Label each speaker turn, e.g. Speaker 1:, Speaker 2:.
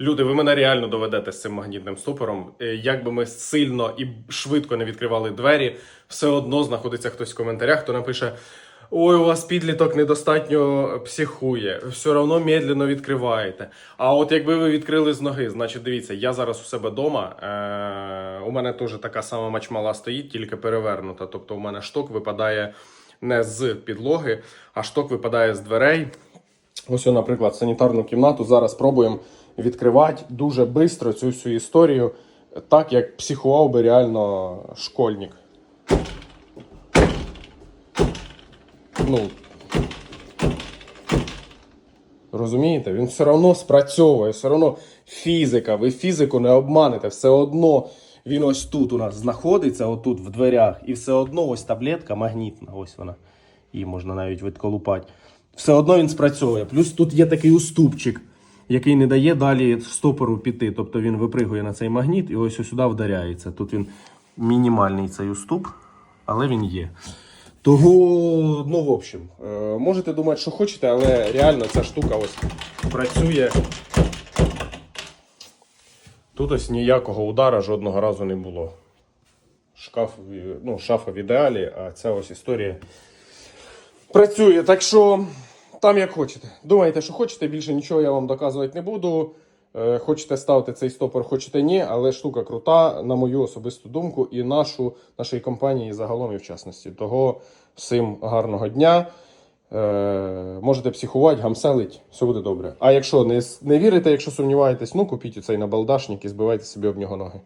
Speaker 1: Люди, ви мене реально доведете з цим магнітним стопором. Е, Як би ми сильно і швидко не відкривали двері, все одно знаходиться хтось в коментарях, хто напише: Ой, у вас підліток недостатньо психує, все одно медленно відкриваєте. А от якби ви відкрили з ноги, значить, дивіться, я зараз у себе вдома. Е- у мене теж така сама мачмала стоїть, тільки перевернута. Тобто у мене шток випадає не з підлоги, а шток випадає з дверей. Ось, наприклад, санітарну кімнату зараз пробуємо відкривати дуже швидко цю всю історію, так як психував би реально школьник. Ну, розумієте, він все одно спрацьовує, все одно фізика, ви фізику не обманете, все одно він ось тут у нас знаходиться, отут в дверях, і все одно ось таблетка магнітна, ось вона. Її можна навіть відколупати. Все одно він спрацьовує. Плюс тут є такий уступчик, який не дає далі стопору піти. Тобто він випригує на цей магніт і ось сюди вдаряється. Тут він мінімальний цей уступ, але він є. Того, ну, в общем, е, можете думати, що хочете, але реально ця штука ось працює. Тут ось ніякого удара жодного разу не було. Шкаф, ну, шафа в ідеалі, а ця ось історія працює. Так що там як хочете. Думайте, що хочете, більше нічого я вам доказувати не буду. Е, Хочете ставити цей стопор, хочете ні, але штука крута, на мою особисту думку, і нашу, нашої компанії загалом і в частності. Того всім гарного дня. Е, можете психувати, гамселить, все буде добре. А якщо не, не вірите, якщо сумніваєтесь, ну купіть оцей набалдашник і збивайте собі об нього ноги.